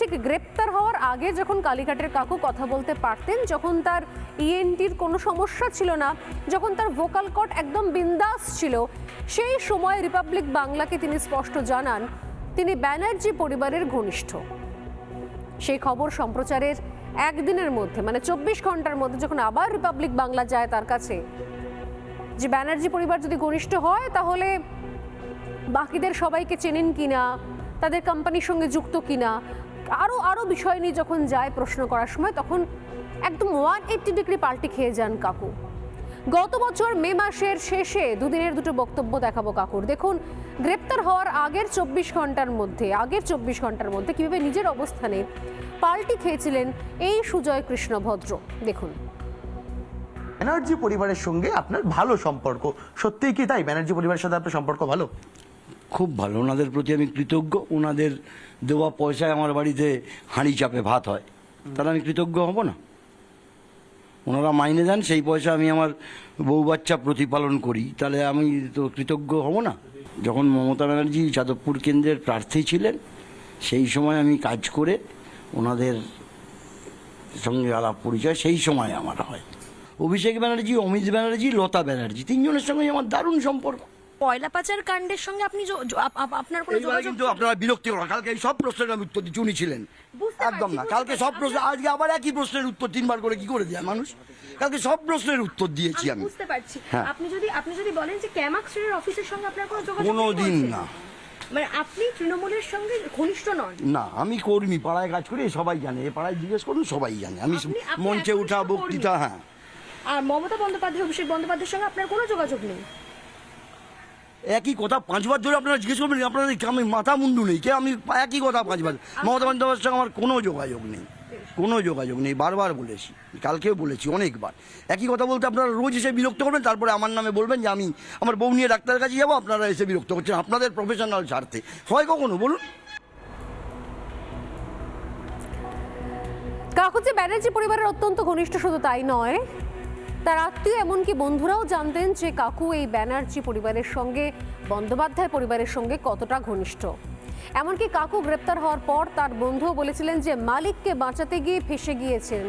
ঠিক, গ্রেপ্তার হওয়ার আগে যখন কালীঘাটের কাকু কথা বলতে পারতেন, যখন তার ইএনটির কোনো সমস্যা ছিল না, যখন তার ভোকাল কট একদম বিন্দাস ছিল, সেই সময় রিপাবলিক বাংলাকে তিনি স্পষ্ট জানান, তিনি ব্যানার্জি পরিবারের ঘনিষ্ঠ। সেই খবর সম্প্রচারের একদিনের মধ্যে মানে চব্বিশ ঘণ্টার মধ্যে যখন আবার রিপাবলিক বাংলা যায় তার কাছে, যে ব্যানার্জি পরিবার যদি ঘনিষ্ঠ হয়, তাহলে বাকিদের সবাইকে চেনেন কিনা, তাদের কোম্পানির সঙ্গে যুক্ত কিনা আরও আরও বিষয় নিয়ে যখন যায় প্রশ্ন করার সময়, তখন একদম ওয়ান এইট্টি ডিগ্রি পাল্টি খেয়ে যান কাকু। গত বছর মে মাসের শেষে দুদিনের দুটো বক্তব্য দেখাবো কাকুর। দেখুন, গ্রেপ্তার হওয়ার আগের চব্বিশ ঘণ্টার মধ্যে, আগের চব্বিশ ঘণ্টার মধ্যে কীভাবে নিজের অবস্থানে পাল্টি খেয়েছিলেন এই সুজয় কৃষ্ণ ভদ্র দেখুন। ব্যানার্জি পরিবারের সঙ্গে আপনার ভালো সম্পর্ক। সত্যিই কি তাই? ব্যানার্জি পরিবারের সাথে আপনার সম্পর্ক ভালো? খুব ভালো। ওনাদের প্রতি আমি কৃতজ্ঞ। ওনাদের দেওয়া পয়সায় আমার বাড়িতে হাঁড়ি চাপে ভাত হয়। তাহলে আমি কৃতজ্ঞ হব না? ওনারা মাইনে দেন, সেই পয়সা আমি আমার বউ বাচ্চা প্রতিপালন করি। তাহলে আমি তো কৃতজ্ঞ হব না? যখন মমতা ব্যানার্জি যাদবপুর কেন্দ্রের প্রার্থী ছিলেন, সেই সময় আমি কাজ করে ওনাদের সঙ্গে আলাপ পরিচয় সেই সময় আমার হয়। অভিষেক ব্যানার্জি, অমিত ব্যানার্জি, লতা ব্যানার্জি, তিনজনের সঙ্গে আমার দারুণ সম্পর্ক। পয়লা পাচার কাণ্ডের সঙ্গে আপনি আপনার কোনো যোগাযোগ কিন্তু আপনারা বিরক্তি করেন কালকে এই সব প্রশ্নের আমি উত্তর দিচ্ছি। উনি ছিলেন। একদম না। কালকে সব প্রশ্ন আজকে আবার একই প্রশ্নের উত্তর তিনবার করে কি করে দেয় মানুষ? কালকে সব প্রশ্নের উত্তর দিয়েছি আমি বুঝতে পারছি। হ্যাঁ। আপনি যদি আপনি যদি বলেন যে ক্যামাক্সের অফিসের সঙ্গে আপনার কোনো যোগাযোগ কোনো দিন না। মানে আপনি তৃণমূলের সঙ্গে ঘনিষ্ঠ নন? না আমি কর্মী পাড়ায় কাজ করি সবাই জানে। এ পাড়ায় জিজ্ঞেস করুন সবাই জানে। আমি মঞ্চে উঠা বক্তৃতা হ্যাঁ। আর মমতা বন্দ্যোপাধ্যায় অভিষেক বন্দ্যোপাধ্যায়ের সঙ্গে আপনার কোনো যোগাযোগ নেই? একই কথা পাঁচবার ধরে আপনারা জিজ্ঞেস করবেন আপনাদের আমি মাথা মুন্ডু নেই কে? আমি একই কথা পাঁচবার। মমতা বন্দ্যোপাধ্যায়ের সঙ্গে আমার কোনো যোগাযোগ নেই কোনো যোগাযোগ নেই বারবার বলেছি কালকেও বলেছি অনেকবার। একই কথা বলতে আপনারা রোজ এসে বিরক্ত করবেন তারপরে আমার নামে বলবেন যে আমি আমার বউ নিয়ে ডাক্তারের কাছে যাব আপনারা এসে বিরক্ত করছেন আপনাদের প্রফেশনাল স্বার্থে। হয় কখনো বলুন। কাকু যে ব্যানার্জি পরিবারের অত্যন্ত ঘনিষ্ঠ শুধু তাই নয় তার আত্মীয় এমনকি বন্ধুরাও জানতেন যে কাকু এই ব্যানার্জি পরিবারের সঙ্গে, বন্দ্যোপাধ্যায় পরিবারের সঙ্গে কতটা ঘনিষ্ঠ। এমনকি কাকু গ্রেপ্তার হওয়ার পর তার বন্ধুও বলেছিলেন যে মালিককে বাঁচাতে গিয়ে ফেসে গিয়েছেন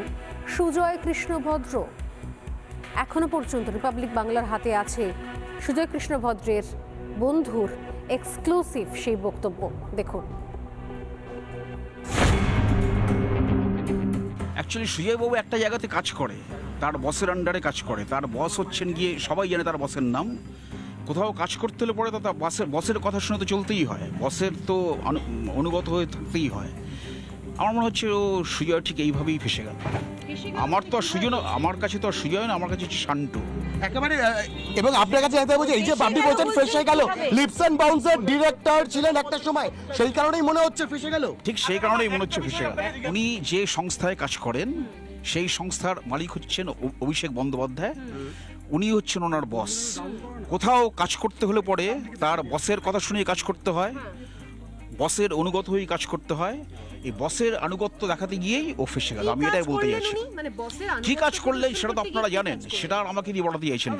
সুজয় কৃষ্ণভদ্র। এখনও পর্যন্ত রিপাবলিক বাংলার হাতে আছে সুজয় কৃষ্ণভদ্রের বন্ধুর এক্সক্লুসিভ সেই বক্তব্য। দেখুন। অ্যাকচুয়ালি সুজয়বাবু একটা জায়গাতে কাজ করে। তার বসের আন্ডারে কাজ করে। তার বস হচ্ছেন গিয়ে সবাই জানে তার বসের নাম। কোথাও কাজ করতে হলে পরে তো তার বসের বসের কথা শুনে তো চলতেই হয়। বসের তো অনুগত হয়ে থাকতেই হয়। আমার মনে হচ্ছে ও সুজয় ঠিক এইভাবেই ফেসে গেল। আমার তো আর সুজয় না- আমার কাছে তো আর সুজয় না আমার কাছে হচ্ছে শান্টু। একেবারে এবং আপনার কাছে জানতে বলছে এই যে আপনি বলছেন ফেসে গেল। লিপস অ্যান্ড বাউন্সের ডিরেক্টর ছিলেন একটা সময়। সেই কারণেই মনে হচ্ছে ফেসে গেল। ঠিক সেই কারণেই মনে হচ্ছে ফেসে গেল। উনি যে সংস্থায় কাজ করেন সেই সংস্থার মালিক হচ্ছেন অভিষেক বন্দ্যোপাধ্যায়। উনি হচ্ছেন ওনার বস। কোথাও কাজ করতে হলে পরে তার বসের কথা শুনে কাজ করতে হয়। বসের অনুগত হয়েই কাজ করতে হয়। এই বসের আনুগত্য দেখাতে গিয়েই ও ফেসে গেল। আমি এটাই বলতে চাইছি। মানে কি কাজ করলে সেটা তো আপনারা জানেন। সেটা আর আমাকে দিয়ে বলাতে চাইছেন